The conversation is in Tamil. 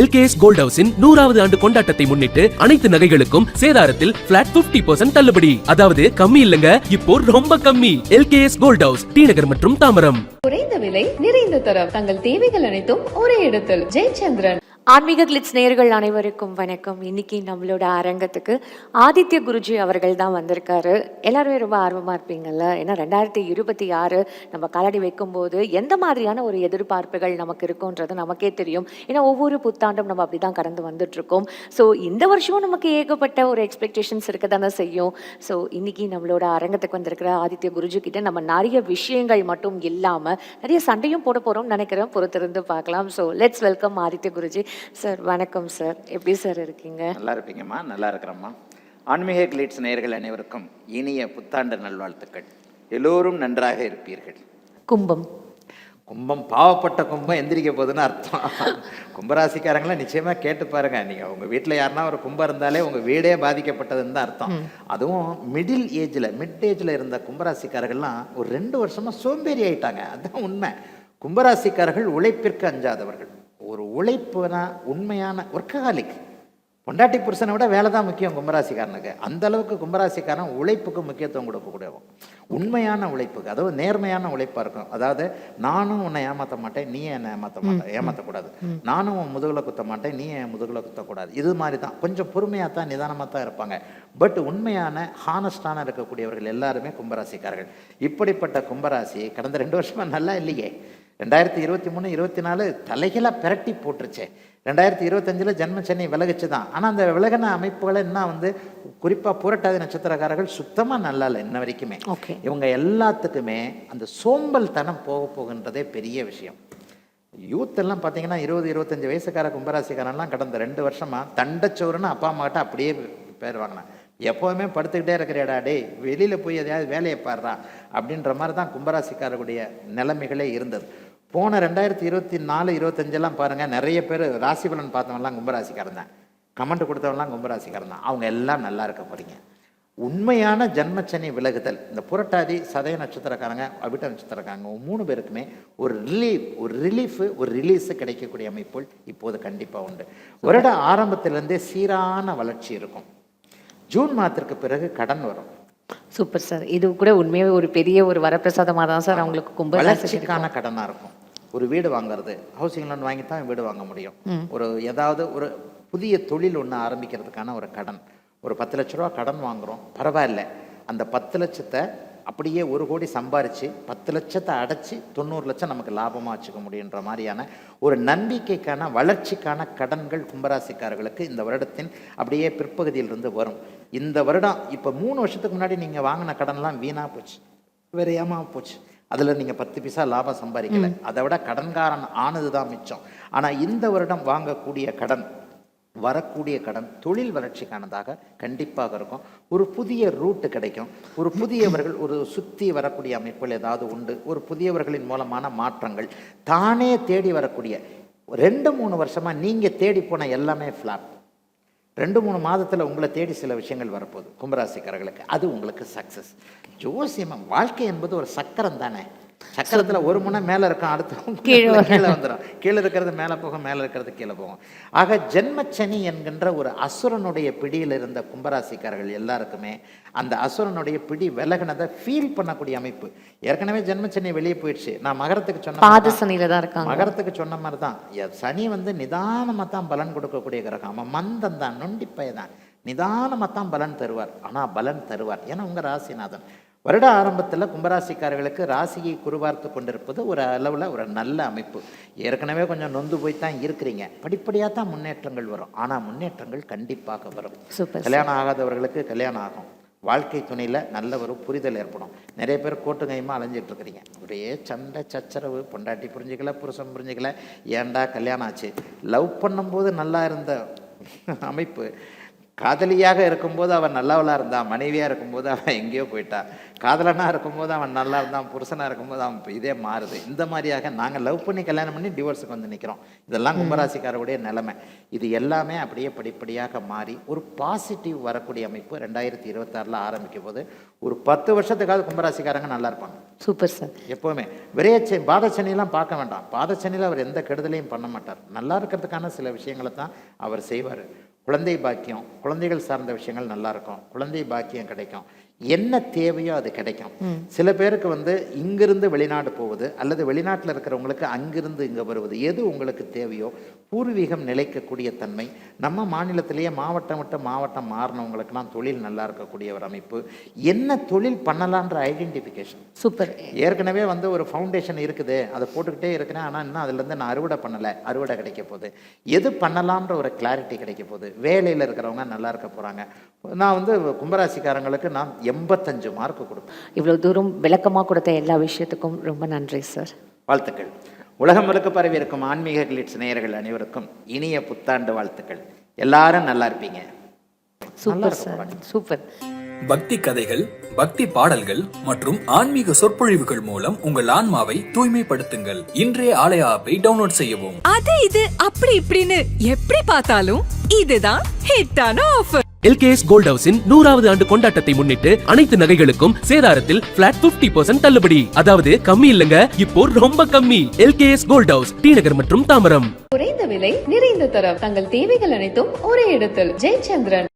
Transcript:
எல்கேஎஸ் கோல்ட் ஹவுஸின் நூறாவது ஆண்டு கொண்டாட்டத்தை முன்னிட்டு அனைத்து நகைகளுக்கும் சேதாரத்தில் பிளாட் 50% தள்ளுபடி. அதாவது கம்மி இல்லங்க இப்போ ரொம்ப கம்மி. எல்கேஎஸ் கோல்ட் ஹவுஸ் டிநகர் மற்றும் தாமரம். குறைந்த விலை நிறைந்த தரம். தங்கள் தேவைகள் அனைத்தும் ஒரே இடத்தில். ஜெயச்சந்திரன். ஆன்மீக கிளிட்ஸ் நேயர்கள் அனைவருக்கும் வணக்கம். இன்னைக்கு நம்மளோட அரங்கத்துக்கு ஆதித்ய குருஜி அவர்கள் தான் வந்திருக்காரு. எல்லாருமே ரொம்ப ஆர்வமாக இருப்பீங்கல்ல? ஏன்னா ரெண்டாயிரத்தி இருபத்தி ஆறு நம்ம காலடி வைக்கும்போது எந்த மாதிரியான ஒரு எதிர்பார்ப்புகள் நமக்கு இருக்குன்றது நமக்கே தெரியும். ஏன்னா ஒவ்வொரு புத்தாண்டும் நம்ம அப்படி தான் கடந்து வந்துட்ருக்கோம் ஸோ இந்த வருஷமும் நமக்கு ஏகப்பட்ட ஒரு எக்ஸ்பெக்டேஷன்ஸ் இருக்க தானே செய்யும். ஸோ இன்னைக்கு நம்மளோட அரங்கத்துக்கு வந்திருக்கிற ஆதித்ய குருஜி கிட்ட நம்ம நிறைய விஷயங்கள் மட்டும் இல்லாமல் நிறைய சண்டையும் போட போகிறோம்னு நினைக்கிறோம் பொறுத்திருந்து பார்க்கலாம். So let's welcome Aditya Guruji. Sir வணக்கம் சார். எப்படி சார் இருக்கீங்க? நல்லா இருப்பீங்கம்மா நல்லா இருக்கிறம்மா ஆன்மீக கிளீட்ஸ் நேயர்கள் அனைவருக்கும் இனிய புத்தாண்டு நல்வாழ்த்துக்கள். எல்லோரும் நன்றாக இருப்பீர்கள். கும்பம். கும்பம் பாவப்பட்ட கும்பம் எந்திரிக்க போகுதுன்னு அர்த்தம். கும்பராசிக்காரங்களாம் நிச்சயமாக கேட்டு பாருங்க. நீங்கள் உங்கள் வீட்டில் யாருன்னா ஒரு கும்பம் இருந்தாலே உங்கள் வீடே பாதிக்கப்பட்டதுன்னு தான் அர்த்தம். அதுவும் மிடில் ஏஜில் மிட் ஏஜில் இருந்த கும்பராசிக்காரர்கள்லாம் ஒரு ரெண்டு வருஷமாக சோம்பேறி ஆயிட்டாங்க. அதுதான் உண்மை. கும்பராசிக்காரர்கள் உழைப்பிற்கு அஞ்சாதவர்கள். ஒரு உழைப்புனா உண்மையான ஒர்க்கஹாலிக் பொண்டாட்டி புருஷனை விட வேலை தான் முக்கியம் கும்பராசிக்காரனுக்கு. அந்த அளவுக்கு கும்பராசிக்காரன் உழைப்புக்கு முக்கியத்துவம் கொடுக்கக்கூடியவன். உண்மையான உழைப்புக்கு அதாவது நேர்மையான உழைப்பாக இருக்கும் அதாவது நானும் உன்னை ஏமாற்ற மாட்டேன் நீ என்னை ஏமாற்ற மாட்டேன் ஏமாற்றக்கூடாது நானும் உன் முதுகில் குத்த மாட்டேன் நீ என் முதுகில் குத்தக்கூடாது. இது மாதிரி தான். கொஞ்சம் பொறுமையாக தான் நிதானமாக தான் இருப்பாங்க. பட் உண்மையான ஹானஸ்டான இருக்கக்கூடியவர்கள் எல்லாருமே கும்பராசிக்காரர்கள். இப்படிப்பட்ட கும்பராசி கடந்த ரெண்டு வருஷமா நல்லா இல்லையே. ரெண்டாயிரத்தி இருபத்தி மூணு இருபத்தி நாலு தலைகளாக பிரட்டி போட்டுருச்சே. ரெண்டாயிரத்தி இருபத்தஞ்சில் ஜென்மச்சனி விலகுச்சு தான் ஆனால் அந்த விலகின அமைப்புகளை என்ன வந்து குறிப்பாக புரட்டாதி நட்சத்திரக்காரர்கள் சுத்தமாக நல்லா இல்லை இன்ன வரைக்குமே. இவங்க எல்லாத்துக்குமே அந்த சோம்பல் தனம் போக போகின்றதே பெரிய விஷயம். யூத் எல்லாம் பார்த்தீங்கன்னா இருபது இருபத்தஞ்சு வயசுக்கார கும்பராசிக்காரன்லாம் கடந்த ரெண்டு வருஷமாக தண்டச்சோறுன்னு அப்பா அம்மாட்ட அப்படியே பேர் வாங்கினேன் எப்போவுமே படுத்துக்கிட்டே இருக்கிறேடா டே வெளியில் போய் எதையாவது வேலையை பாடுறா அப்படின்ற மாதிரி தான் கும்பராசிக்காரருடைய நிலைமைகளே இருந்தது. போன ரெண்டாயிரத்தி இருபத்தி நாலு இருபத்தஞ்செல்லாம் பாருங்கள் நிறைய பேர் ராசி பலன் பார்த்தவன்லாம் கும்பராசிக்காரன் தான். கமெண்ட் கொடுத்தவன்லாம் கும்பராசிக்காரன் தான். அவங்க எல்லாம் நல்லா இருக்க போறீங்க. உண்மையான ஜன்மச்சனி விலகுதல். இந்த புரட்டாதி சதய நட்சத்திரக்காரங்க அபிட்ட நட்சத்திரக்காரங்க மூணு பேருக்குமே ஒரு ரிலீஃப் ஒரு ரிலீஃபு ஒரு ரிலீஸ் கிடைக்கக்கூடிய அமைப்புகள் இப்போது கண்டிப்பாக உண்டு. வருட ஆரம்பத்திலேருந்தே சீரான வளர்ச்சி இருக்கும். ஜூன் மாதத்திற்கு பிறகு கடன் வரும். சூப்பர் சார் இது கூட உண்மையாவே ஒரு பெரிய ஒரு வரப்பிரசாதமாக தான் சார் அவங்களுக்கு கும்ப வளர்ச்சிக்கான கடனாக இருக்கும். ஒரு வீடு வாங்குறது ஹவுசிங் லோன் வாங்கி தான் வீடு வாங்க முடியும். ஒரு ஏதாவது ஒரு புதிய தொழில் ஒன்று ஆரம்பிக்கிறதுக்கான ஒரு கடன். ஒரு பத்து லட்ச ரூபா கடன் வாங்குறோம். பரவாயில்ல. அந்த பத்து லட்சத்தை அப்படியே ஒரு கோடி சம்பாரித்து பத்து லட்சத்தை அடைச்சி தொண்ணூறு லட்சம் நமக்கு லாபமாக வச்சுக்க முடியுன்ற மாதிரியான ஒரு நம்பிக்கைக்கான வளர்ச்சிக்கான கடன்கள் கும்பராசிக்காரர்களுக்கு இந்த வருடத்தின் அப்படியே பிற்பகுதியிலிருந்து வரும். இந்த வருடம் இப்போ மூணு வருஷத்துக்கு முன்னாடி நீங்கள் வாங்கின கடன்லாம் வீணாக போச்சு. விரையாம போச்சு. அதில் நீங்கள் பத்து பைசா லாபம் சம்பாதிக்கல. அதை விட கடன்காரன் ஆனது தான் மிச்சம். ஆனால் இந்த வருடம் வாங்கக்கூடிய கடன் வரக்கூடிய கடன் தொழில் வளர்ச்சிக்கானதாக கண்டிப்பாக இருக்கும். ஒரு புதிய ரூட்டு கிடைக்கும். ஒரு புதியவர்கள் ஒரு சுற்றி வரக்கூடிய அமைப்புகள் ஏதாவது உண்டு. ஒரு புதியவர்களின் மூலமான மாற்றங்கள். தானே தேடி வரக்கூடிய. ரெண்டு மூணு வருஷமாக நீங்கள் தேடி போன எல்லாமே ஃப்ளாப் ரெண்டு மூணு மாதத்தில் உங்களை தேடி சில விஷயங்கள் வரப்போகுது. கும்பராசிக்காரர்களுக்கு. அது உங்களுக்கு சக்ஸஸ் ஜோசியம் வாழ்க்கை என்பது ஒரு சக்கரம் தானே சக்கரத்தில் ஒரு முனை மேலே இருக்கும் அடுத்த கீழே கீழே வந்துடும் கீழே இருக்கிறது மேலே போகும் மேலே இருக்கிறது கீழே போகும். ஆக ஜென்மச்சனி என்கின்ற ஒரு அசுரனுடைய பிடியில் இருந்த கும்பராசிக்காரர்கள் எல்லாருக்குமே அந்த அசுரனுடைய பிடி விலகினதை ஃபீல் பண்ணக்கூடிய அமைப்பு. ஏற்கனவே ஜென்மச்சனி வெளியே போயிடுச்சு. நான் மகரத்துக்கு சொன்ன பாத தான். சனியில தான் இருக்காங்க. மகரத்துக்கு சொன்ன மாதிரி தான் சனி வந்து நிதானமாக தான் பலன் கொடுக்கக்கூடிய கிரகம். அவன் மந்தம் தான் நொண்டிப்பய தான். நிதானமாக தான் பலன் தருவார். ஆனால் பலன் தருவார். ஏன்னா உங்கள் ராசிநாதன். வருட ஆரம்பத்தில் கும்பராசிக்காரர்களுக்கு ராசியை குருவார்த்து கொண்டிருப்பது ஒரு அளவில் ஒரு நல்ல அமைப்பு. ஏற்கனவே கொஞ்சம் நொந்து போய் தான் இருக்கிறீங்க. படிப்படியாக தான் முன்னேற்றங்கள் வரும். ஆனால் முன்னேற்றங்கள் கண்டிப்பாக வரும். கல்யாணம் ஆகாதவர்களுக்கு கல்யாணம் ஆகும். வாழ்க்கை துணையில் நல்ல ஒரு புரிதல் ஏற்படும். நிறைய பேர் கோட்டு கையுமா அலைஞ்சிட்டு இருக்கிறீங்க. ஒரே சண்டை சச்சரவு. பொண்டாட்டி புரிஞ்சுக்கல புருஷன் புரிஞ்சுக்கல. ஏன்டா கல்யாணம் ஆச்சு? லவ் பண்ணும்போது நல்லா இருந்த அமைப்பு. காதலியாக இருக்கும்போது அவன் நல்லவளாக இருந்தான் மனைவியாக இருக்கும்போது அவன் எங்கேயோ போயிட்டா. காதலனாக இருக்கும்போது அவன் நல்லா இருந்தான் புருஷனாக இருக்கும்போது அவன் இதே மாறுது. இந்த மாதிரியாக நாங்கள் லவ் பண்ணி கல்யாணம் பண்ணி டிவோர்ஸுக்கு வந்து நிற்கிறோம் இதெல்லாம் கும்பராசிக்காரருடைய நிலைமை. இது எல்லாமே அப்படியே படிப்படியாக மாறி ஒரு பாசிட்டிவ் வரக்கூடிய அமைப்பு ரெண்டாயிரத்தி இருபத்தாறில் ஆரம்பிக்கும் போது ஒரு பத்து வருஷத்துக்காவது கும்பராசிக்காரங்க நல்லா இருப்பாங்க. சூப்பர் சார் எப்போவுமே. விரையச்சை பாதச்சனிலாம் பார்க்க வேண்டாம். பாதச்சனியில் அவர் எந்த கெடுதலையும் பண்ண மாட்டார். நல்லா இருக்கிறதுக்கான சில விஷயங்களை தான் அவர் செய்வார். குழந்தை பாக்கியம் குழந்தைகள் சார்ந்த விஷயங்கள் நல்லாயிருக்கும் குழந்தை பாக்கியம் கிடைக்கும். என்ன தேவையோ அது கிடைக்கும். சில பேருக்கு வந்து இங்கிருந்து வெளிநாடு போவது அல்லது வெளிநாட்டில் இருக்கிறவங்களுக்கு அங்கிருந்து இங்கே வருவது எது உங்களுக்கு தேவையோ பூர்வீகம் நிலைக்கக்கூடிய தன்மை நம்ம மாநிலத்திலேயே மாவட்டம் விட்டு மாவட்டம் மாறினவங்களுக்கெல்லாம் தொழில் நல்லா இருக்கக்கூடிய ஒரு அமைப்பு என்ன தொழில் பண்ணலான்ற ஐடென்டிஃபிகேஷன் சூப்பர் ஏற்கனவே வந்து ஒரு ஃபவுண்டேஷன் இருக்குது அதை போட்டுக்கிட்டே இருக்கிறேன் ஆனால் இன்னும் அதுலேருந்து நான் அறுவடை பண்ணலை அறுவடை கிடைக்க போகுது. எது பண்ணலாம்ன்ற ஒரு கிளாரிட்டி கிடைக்க போகுது. வேலையில் இருக்கிறவங்க நல்லா இருக்க போகிறாங்க நான் வந்து கும்பராசிக்காரங்களுக்கு நான் எண்பத்தஞ்சு மார்க் கொடுப்பேன் இவ்வளோ தூரம் விளக்கமாக கொடுத்த எல்லா விஷயத்துக்கும் ரொம்ப நன்றி சார் வாழ்த்துக்கள். உலகம் முழுக்க பரவி இருக்கும் ஆன்மீக கிளிட்ஸ் நேயர்கள் அனைவருக்கும் இனிய புத்தாண்டு வாழ்த்துக்கள். எல்லாரும் நல்லா இருப்பீங்க. சூப்பர் சார் சூப்பர் பக்தி கதைகள் பக்தி பாடல்கள் மற்றும் ஆன்மீக சொற்பொழிவுகள் மூலம் உங்கள் ஆன்மாவை தூய்மைப்படுத்துங்கள். இன்றைய ஆலய ஆப்பை டவுன்லோட் செய்யவும். அது இது அப்படி இப்படின்னு எப்படி பார்த்தாலும் இதுதான் ஹிட்டான ஆஃபர் எல்கேஎஸ் கோல்ட் ஹவுஸின் நூறாவது ஆண்டு கொண்டாட்டத்தை முன்னிட்டு அனைத்து நகைகளுக்கும் சேதாரத்தில் பிளாட் 50% தள்ளுபடி. அதாவது கம்மி இல்லங்க இப்போ ரொம்ப கம்மி. LKS gold house T Nagar மற்றும் தாமரம். குறைந்த விலை நிறைந்த தரம். தங்கள் தேவைகள் அனைத்தும் ஒரே இடத்தில். ஜெயச்சந்திரன்.